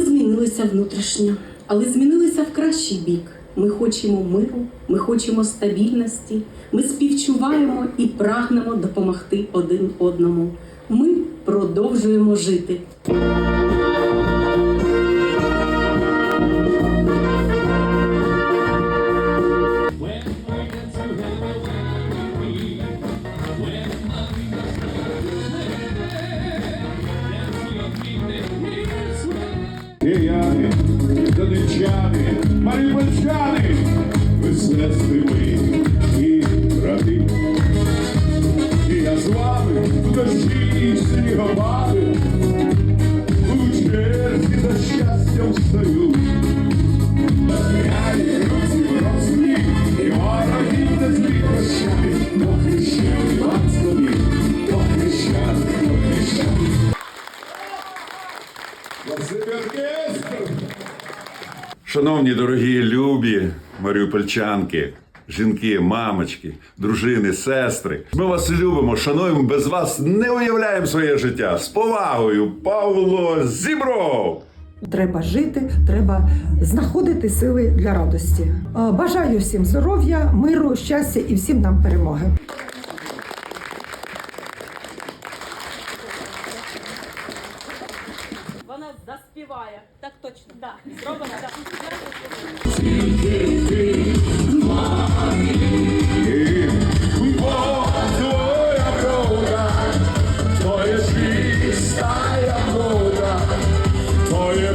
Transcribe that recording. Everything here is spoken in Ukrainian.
змінилися внутрішньо, але змінилися в кращий бік. Ми хочемо миру, ми хочемо стабільності, ми співчуваємо і прагнемо допомогти один одному. Ми продовжуємо жити. Ви і брати. І я з вами в дощі і снігопади, у черзі за щастям стою. Василь оркестр! Шановні дорогі любі маріупольчанки, жінки, мамочки, дружини, сестри. Ми вас любимо, шануємо, без вас не уявляємо своє життя. З повагою, Павло Зібров! Треба жити, треба знаходити сили для радості. Е, Бажаю всім здоров'я, миру, щастя і всім нам перемоги. співає. Так точно. Да. Зробимо так. Твоє